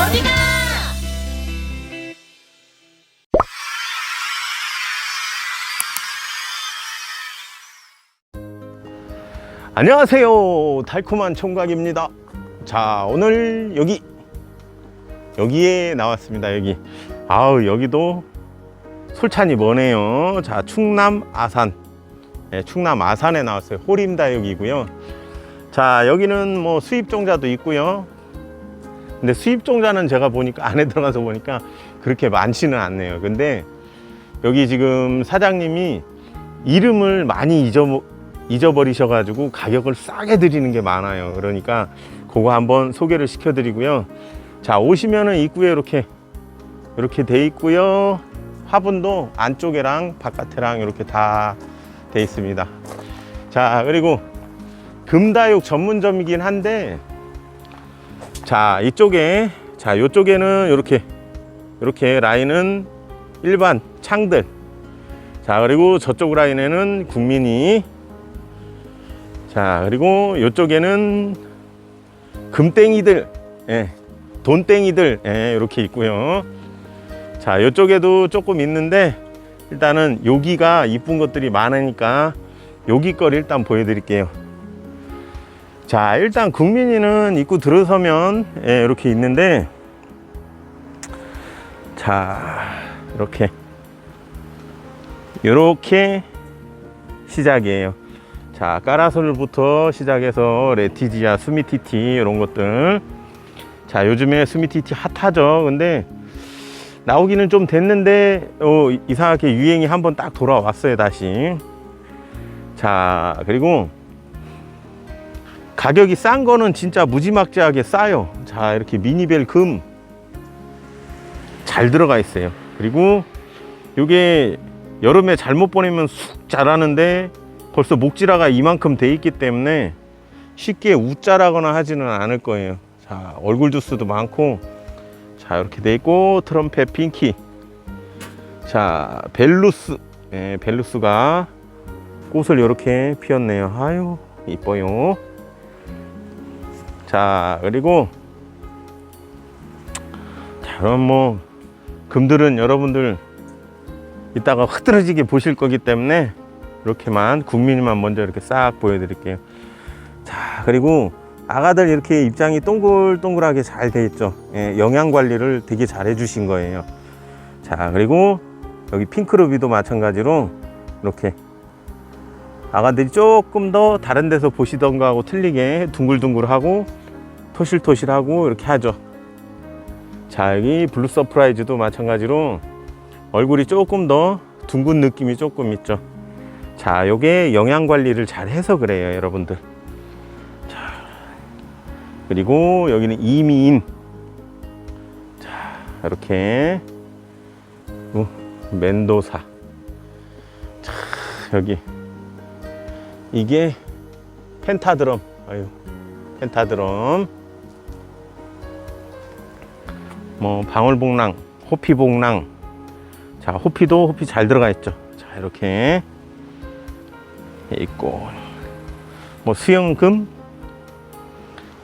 어디가? 안녕하세요. 달콤한 총각입니다. 자 오늘 여기 여기에 나왔습니다 여기. 아우 여기도 솔찬이 머네요. 자 충남 아산. 네, 충남 아산에 나왔어요. 호림다육이고요. 자 여기는 뭐 수입 종자도 있고요 근데 수입 종자는 제가 보니까 안에 들어가서 보니까 그렇게 많지는 않네요 근데 여기 지금 사장님이 이름을 많이 잊어 잊어버리셔 가지고 가격을 싸게 드리는 게 많아요. 그러니까 그거 한번 소개를 시켜 드리고요. 자 오시면은 입구에 이렇게 이렇게 돼 있고요. 화분도 안쪽에랑 바깥에랑 이렇게 다 돼 있습니다. 자 그리고 금다육 전문점이긴 한데 자 이쪽에 자 이쪽에는 이렇게 이렇게 라인은 일반 창들. 자 그리고 저쪽 라인에는 국민이. 자 그리고 이쪽에는 금땡이들 예, 돈땡이들 예, 이렇게 있고요. 자 이쪽에도 조금 있는데 일단은 여기가 이쁜 것들이 많으니까 여기 걸 일단 보여드릴게요 자 일단 국민이는 입구 들어서면 예, 이렇게 있는데 자 이렇게 이렇게 시작이에요. 자 까라솔부터 시작해서 레티지아 스미티티 이런 것들. 자 요즘에 스미티티 핫하죠. 근데 나오기는 좀 됐는데 어, 이상하게 유행이 한번 딱 돌아왔어요 다시. 자 그리고 가격이 싼 거는 진짜 무지막지하게 싸요 자 이렇게 미니벨 금 잘 들어가 있어요 그리고 요게 여름에 잘못 보내면 쑥 자라는데 벌써 목지라가 이만큼 돼 있기 때문에 쉽게 웃자라거나 하지는 않을 거예요. 자, 얼굴 주스도 많고, 자, 이렇게 돼 있고, 트럼펫 핑키. 자, 벨루스. 예, 벨루스가 꽃을 이렇게 피웠네요. 아유, 이뻐요. 자, 그리고, 자, 그럼 뭐, 금들은 여러분들 이따가 흐트러지게 보실 거기 때문에 이렇게만 국민이만 먼저 이렇게 싹 보여드릴게요. 자 그리고 아가들 이렇게 입장이 동글동글하게 잘 돼 있죠. 예, 영양 관리를 되게 잘 해주신 거예요. 자 그리고 여기 핑크루비도 마찬가지로 이렇게 아가들이 조금 더 다른 데서 보시던 거하고 틀리게 둥글둥글하고 토실토실하고 이렇게 하죠. 자 여기 블루 서프라이즈도 마찬가지로 얼굴이 조금 더 둥근 느낌이 조금 있죠. 자, 요게 영양 관리를 잘 해서 그래요, 여러분들. 자, 그리고 여기는 이미인. 자, 이렇게. 요, 멘도사. 자, 여기. 이게 펜타드럼. 아유, 펜타드럼. 뭐, 방울복랑, 호피복랑. 자, 호피도 호피 잘 들어가 있죠. 자, 이렇게. 있고 뭐 수영금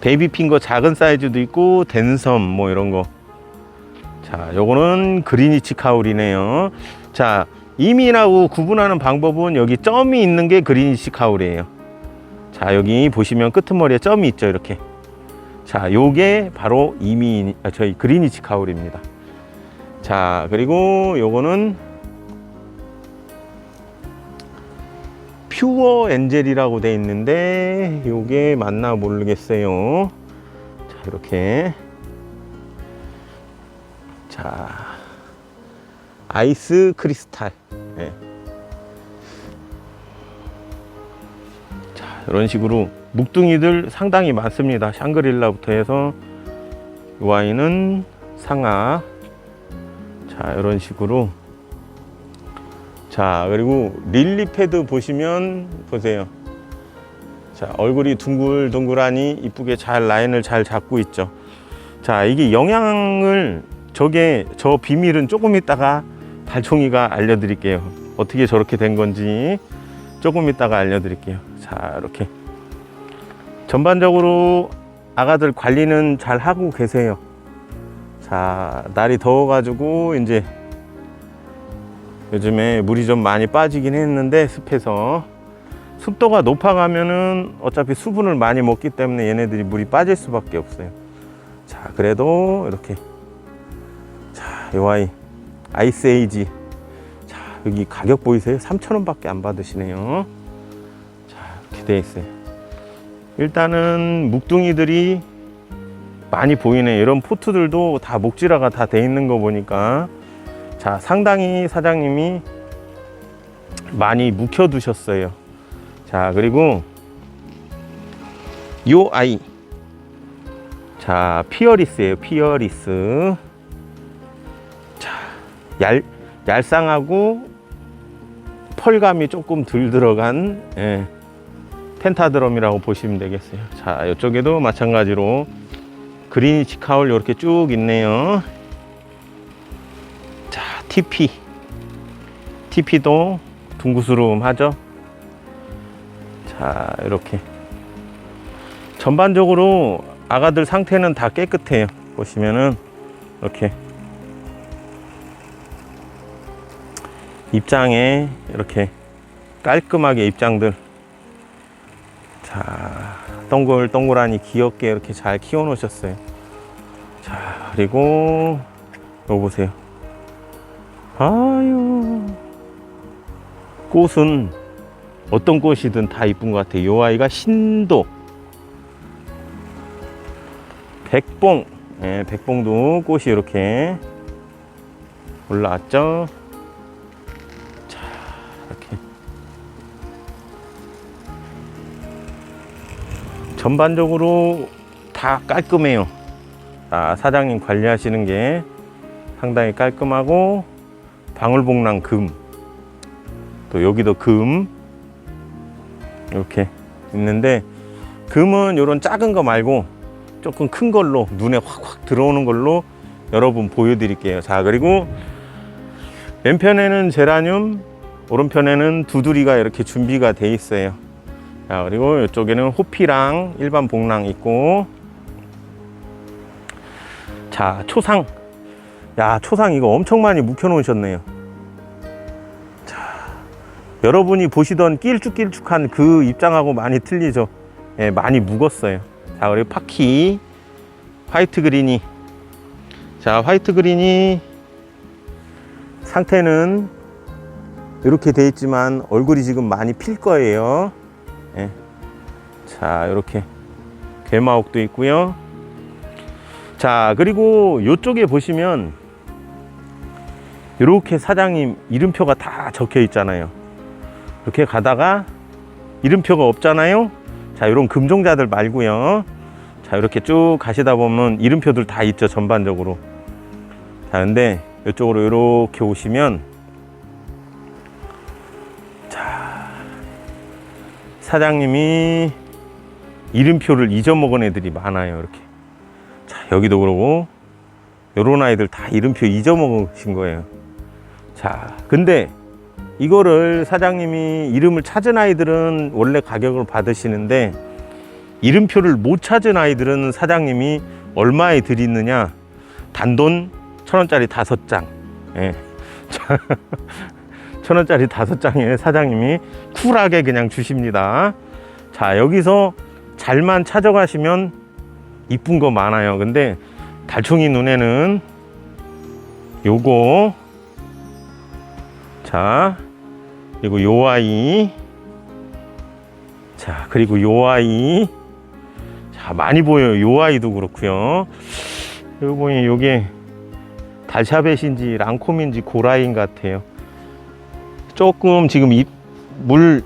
베이비핑거 작은 사이즈도 있고 댄섬 뭐 이런 거 자 요거는 그리니치 카울이네요 자 이민하고 구분하는 방법은 여기 점이 있는 게 그리니치 카울이에요 자 여기 보시면 끄트머리에 점이 있죠 이렇게 자 요게 바로 이민 아, 저희 그리니치 카울입니다. 자 그리고 요거는 퓨어 엔젤이라고 돼 있는데 이게 맞나 모르겠어요. 자 이렇게. 자 아이스 크리스탈. 네. 자 이런 식으로 묵둥이들 상당히 많습니다. 샹그릴라부터 해서 이 와인은 상아. 자 이런 식으로. 자 그리고 릴리 패드 보시면 보세요. 자 얼굴이 둥글둥글하니 이쁘게 잘 라인을 잘 잡고 있죠. 자 이게 영양을 저게 저 비밀은 조금 있다가 달총이가 알려드릴게요. 어떻게 저렇게 된 건지 조금 있다가 알려드릴게요. 자 이렇게 전반적으로 아가들 관리는 잘 하고 계세요 자, 날이 더워가지고 이제 요즘에 물이 좀 많이 빠지긴 했는데 습해서 습도가 높아가면은 어차피 수분을 많이 먹기 때문에 얘네들이 물이 빠질 수밖에 없어요. 자, 그래도 이렇게 자, 이 아이 아이스 에이지 자, 여기 가격 보이세요? 3,000원밖에 안 받으시네요. 자, 이렇게 돼 있어요. 일단은 묵둥이들이 많이 보이네. 이런 포트들도 다 목질화가 다 돼 있는 거 보니까 자 상당히 사장님이 많이 묵혀 두셨어요. 자 그리고 요 아이 자 피어리스예요. 피어리스 자 얄 얄쌍하고 펄감이 조금 덜 들어간 예, 펜타드럼이라고 보시면 되겠어요. 자 이쪽에도 마찬가지로 그린이치 카울 이렇게 쭉 있네요. 자, TP. TP도 둥구스름하죠. 자, 이렇게. 전반적으로 아가들 상태는 다 깨끗해요. 보시면은 이렇게 입장에 이렇게 깔끔하게 입장들 자, 동글동글하니 귀엽게 이렇게 잘 키워 놓으셨어요. 자, 그리고 이거 보세요. 아유. 꽃은 어떤 꽃이든 다 이쁜 것 같아요. 요 아이가 신도. 백봉. 예, 백봉도 꽃이 이렇게 올라왔죠. 전반적으로 다 깔끔해요. 아, 사장님 관리하시는 게 상당히 깔끔하고 방울복랑 금, 또 여기도 금 이렇게 있는데 금은 이런 작은 거 말고 조금 큰 걸로 눈에 확확 들어오는 걸로 여러분 보여드릴게요. 자 그리고 왼편에는 제라늄, 오른편에는 두드리가 이렇게 준비가 돼 있어요. 자, 그리고 이쪽에는 호피랑 일반 복랑 있고. 자, 초상. 야, 초상 이거 엄청 많이 묵혀 놓으셨네요. 자, 여러분이 보시던 길쭉길쭉한 그 입장하고 많이 틀리죠. 예, 많이 묵었어요. 자, 그리고 파키. 화이트 그린이. 자, 화이트 그린이 상태는 이렇게 돼 있지만 얼굴이 지금 많이 필 거예요. 예. 자, 이렇게 괴마옥도 있고요. 자, 그리고 이쪽에 보시면 이렇게 사장님 이름표가 다 적혀 있잖아요. 이렇게 가다가 이름표가 없잖아요. 자, 이런 금종자들 말고요. 자, 이렇게 쭉 가시다 보면 이름표들 다 있죠, 전반적으로. 자, 근데 이쪽으로 이렇게 오시면 사장님이 이름표를 잊어먹은 애들이 많아요. 이렇게. 자, 여기도 그러고, 요런 아이들 다 이름표 잊어먹으신 거예요. 자, 근데 이거를 사장님이 이름을 찾은 아이들은 원래 가격을 받으시는데, 이름표를 못 찾은 아이들은 사장님이 얼마에 드리느냐? 단돈 천 원짜리 다섯 장. 예. 천 원짜리 다섯 장에 사장님이 쿨하게 그냥 주십니다. 자, 여기서 잘만 찾아가시면 이쁜 거 많아요. 근데 달총이 눈에는 요거 자, 그리고 요 아이 자, 그리고 요 아이 자, 많이 보여요. 요 아이도 그렇고요. 여기 보니 요게 달샤벳인지 랑콤인지 고라인 같아요. 조금 지금 이, 물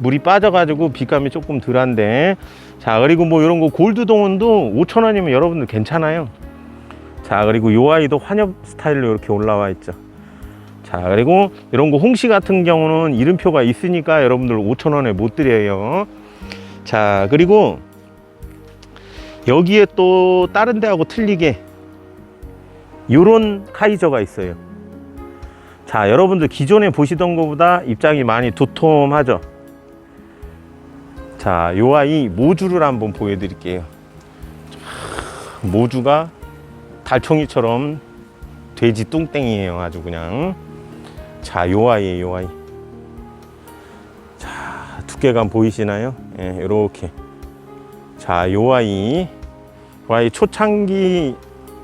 물이 빠져가지고 빛감이 조금 덜한데 자 그리고 뭐 이런 거 골드동원도 5천 원이면 여러분들 괜찮아요. 자 그리고 요 아이도 환엽 스타일로 이렇게 올라와 있죠. 자 그리고 이런 거 홍시 같은 경우는 이름표가 있으니까 여러분들 5천 원에 못 드려요. 자 그리고 여기에 또 다른 데하고 틀리게 요런 카이저가 있어요. 자, 여러분들 기존에 보시던 것보다 입장이 많이 도톰하죠? 자, 요 아이 모주를 한번 보여드릴게요. 모주가 달총이처럼 돼지 뚱땡이에요. 아주 그냥. 자, 요 아이에요, 요 아이. 자, 두께감 보이시나요? 예, 요렇게. 자, 요 아이. 요 아이 초창기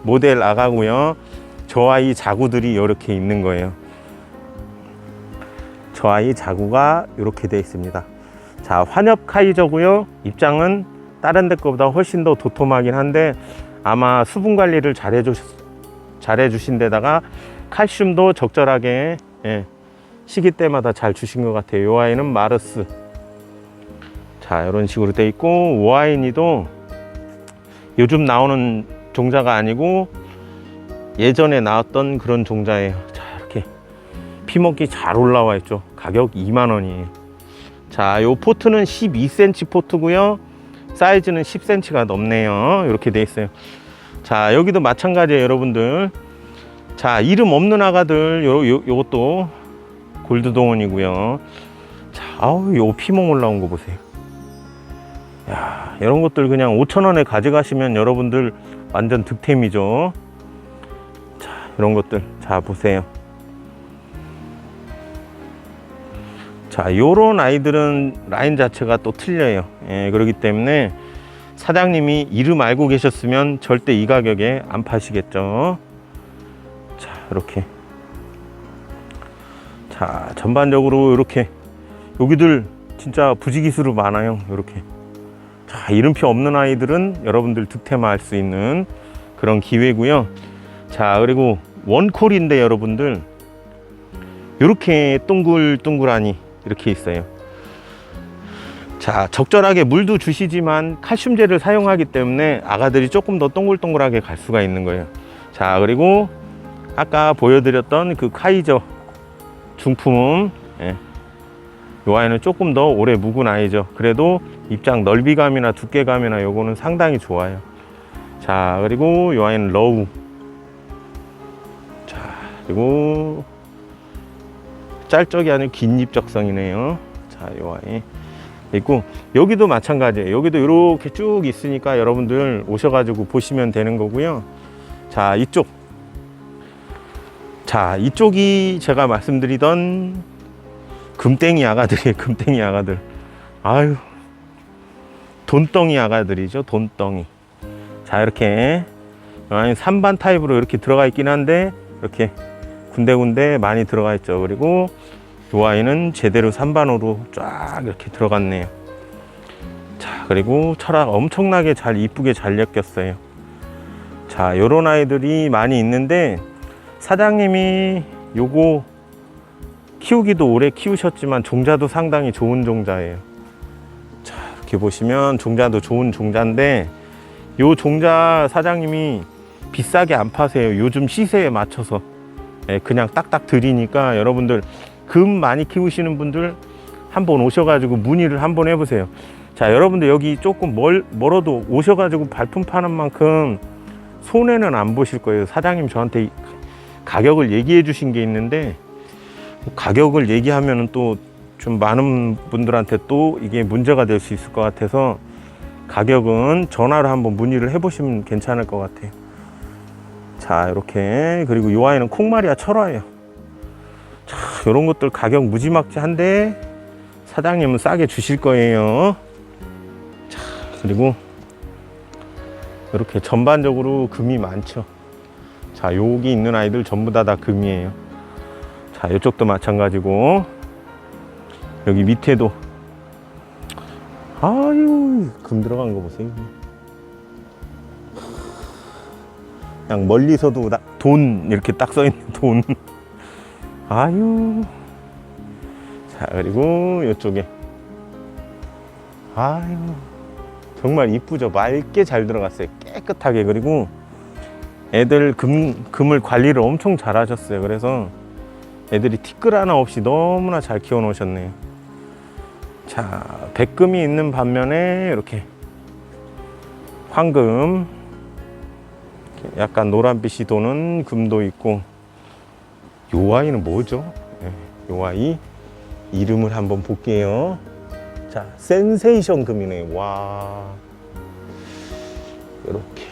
모델 아가고요. 저 아이 자구들이 이렇게 있는 거예요. 저 아이 자구가 이렇게 되어 있습니다. 자, 환엽 카이저고요. 입장은 다른 데 거보다 훨씬 더 도톰하긴 한데 아마 수분 관리를 잘해 주 잘해 주신 데다가 칼슘도 적절하게 예, 시기 때마다 잘 주신 것 같아요. 이 아이는 마르스. 자, 이런 식으로 돼 있고 오아이니도 요즘 나오는 종자가 아니고 예전에 나왔던 그런 종자예요. 자, 이렇게 피먹기 잘 올라와 있죠. 가격 2만 원이에요. 자, 요 포트는 12cm 포트고요. 사이즈는 10cm가 넘네요. 이렇게 돼 있어요. 자, 여기도 마찬가지예요, 여러분들. 자, 이름 없는 아가들 요, 요 요것도 골드 동원이고요. 자, 아우, 요 피멍 올라온 거 보세요. 야, 이런 것들 그냥 5,000원에 가져가시면 여러분들 완전 득템이죠. 자, 이런 것들. 자, 보세요. 자, 요런 아이들은 라인 자체가 또 틀려요. 예, 그렇기 때문에 사장님이 이름 알고 계셨으면 절대 이 가격에 안 파시겠죠. 자, 이렇게. 자, 전반적으로 이렇게 여기들 진짜 부지기수로 많아요. 이렇게. 자, 이름표 없는 아이들은 여러분들 득템할 수 있는 그런 기회고요. 자, 그리고 원콜인데 여러분들 이렇게 동글동글하니 이렇게 있어요. 자, 적절하게 물도 주시지만 칼슘제를 사용하기 때문에 아가들이 조금 더 동글동글하게 갈 수가 있는 거예요. 자, 그리고 아까 보여드렸던 그 카이저 중품, 예. 요 아이는 조금 더 오래 묵은 아이죠. 그래도 입장 넓이감이나 두께감이나 요거는 상당히 좋아요. 자, 그리고 요 아이는 러우. 자, 그리고 짤적이 아니고 긴 입적성이네요. 자, 요 아이. 있고 여기도 마찬가지예요. 여기도 이렇게 쭉 있으니까 여러분들 오셔가지고 보시면 되는 거고요. 자, 이쪽. 자, 이쪽이 제가 말씀드리던 금땡이 아가들이에요. 금땡이 아가들. 아유, 돈덩이 아가들이죠. 돈덩이. 자, 이렇게 아니 3반 타입으로 이렇게 들어가 있긴 한데 이렇게 군데군데 많이 들어가 있죠. 그리고 이 아이는 제대로 3반으로 쫙 이렇게 들어갔네요. 자, 그리고 철학 엄청나게 잘 이쁘게 잘 엮였어요. 자, 요런 아이들이 많이 있는데 사장님이 요거 키우기도 오래 키우셨지만 종자도 상당히 좋은 종자예요. 자, 이렇게 보시면 종자도 좋은 종자인데 요 종자 사장님이 비싸게 안 파세요. 요즘 시세에 맞춰서 예, 그냥 딱딱 드리니까 여러분들 금 많이 키우시는 분들 한번 오셔가지고 문의를 한번 해보세요. 자, 여러분들 여기 조금 멀, 멀어도 오셔가지고 발품 파는 만큼 손해는 안 보실 거예요. 사장님 저한테 가격을 얘기해 주신 게 있는데 가격을 얘기하면 또 좀 많은 분들한테 또 이게 문제가 될 수 있을 것 같아서 가격은 전화로 한번 문의를 해보시면 괜찮을 것 같아요. 자, 이렇게 그리고 이 아이는 콩마리아 철화예요. 자, 이런 것들 가격 무지막지한데 사장님은 싸게 주실 거예요. 자, 그리고 이렇게 전반적으로 금이 많죠. 자, 여기 있는 아이들 전부 다 다 금이에요. 자, 이쪽도 마찬가지고 여기 밑에도 아유 금 들어간 거 보세요. 그냥 멀리서도 나- 돈 이렇게 딱 써 있는 돈. 아유. 자 그리고 이쪽에 아유 정말 이쁘죠. 맑게 잘 들어갔어요. 깨끗하게 그리고 애들 금 금을 관리를 엄청 잘 하셨어요. 그래서 애들이 티끌 하나 없이 너무나 잘 키워 놓으셨네요. 자, 백금이 있는 반면에 이렇게 황금, 약간 노란빛이 도는 금도 있고 요 아이는 뭐죠? 예, 요 아이 이름을 한번 볼게요. 자, 센세이션 금이네. 와. 이렇게.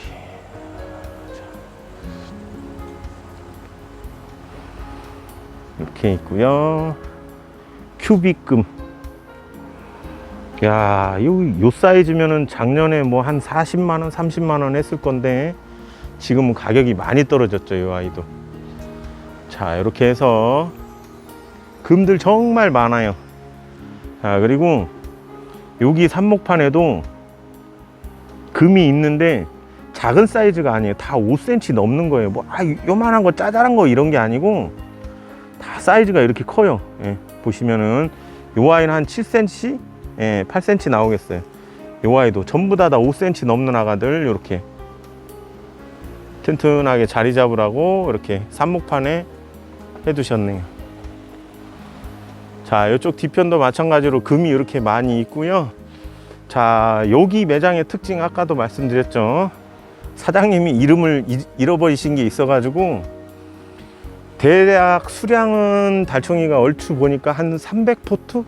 이렇게 있고요. 큐빅금. 야, 요, 요 사이즈면은 작년에 뭐 한 40만원, 30만원 했을 건데, 지금은 가격이 많이 떨어졌죠, 요 아이도. 자, 이렇게 해서, 금들 정말 많아요. 자, 그리고, 여기 삽목판에도 금이 있는데, 작은 사이즈가 아니에요. 다 5cm 넘는 거예요. 뭐, 아, 요만한 거, 짜잘한 거 이런 게 아니고, 다 사이즈가 이렇게 커요. 예, 보시면은, 요 아이는 한 7cm? 예, 8cm 나오겠어요. 요 아이도 전부 다 다 5cm 넘는 아가들, 요렇게. 튼튼하게 자리 잡으라고, 이렇게 삽목판에 해두셨네요. 자, 이쪽 뒤편도 마찬가지로 금이 이렇게 많이 있고요. 자, 여기 매장의 특징 아까도 말씀드렸죠. 사장님이 이름을 이- 잃어버리신 게 있어가지고 대략 수량은 달총이가 얼추 보니까 한 300포트,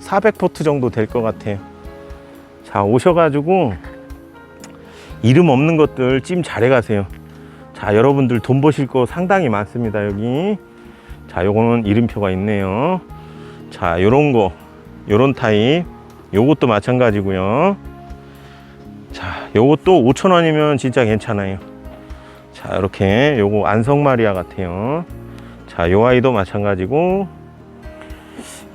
400포트 정도 될 것 같아요. 자, 오셔가지고 이름 없는 것들 찜 잘해 가세요. 자, 여러분들 돈 버실 거 상당히 많습니다, 여기. 자, 요거는 이름표가 있네요. 자, 요런 거, 요런 타입. 요것도 마찬가지고요. 자, 요것도 5,000원이면 진짜 괜찮아요. 자, 이렇게 요거 안성마리아 같아요. 자, 요 아이도 마찬가지고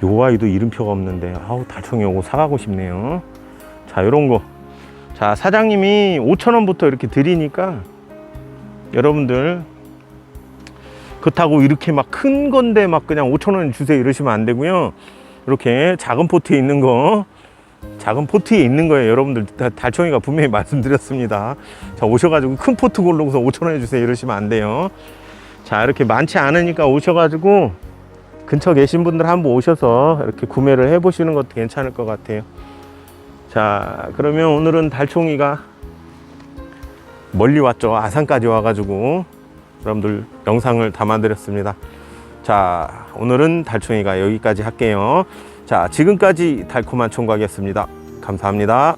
요 아이도 이름표가 없는데 아우 달총이 요거 사가고 싶네요. 자, 요런 거. 자, 사장님이 5,000원부터 이렇게 드리니까 여러분들 그렇다고 이렇게 막 큰 건데 막 그냥 5,000원 주세요 이러시면 안 되고요. 이렇게 작은 포트에 있는 거 작은 포트에 있는 거예요. 여러분들 다- 달총이가 분명히 말씀드렸습니다. 자 오셔가지고 큰 포트 고르고서 5천 원 해주세요 이러시면 안 돼요. 자 이렇게 많지 않으니까 오셔가지고 근처 계신 분들 한번 오셔서 이렇게 구매를 해 보시는 것도 괜찮을 것 같아요. 자 그러면 오늘은 달총이가 멀리 왔죠. 아산까지 와가지고 여러분들 영상을 담아드렸습니다. 자 오늘은 달총이가 여기까지 할게요. 자 지금까지 달콤한 총각이었습니다. 감사합니다.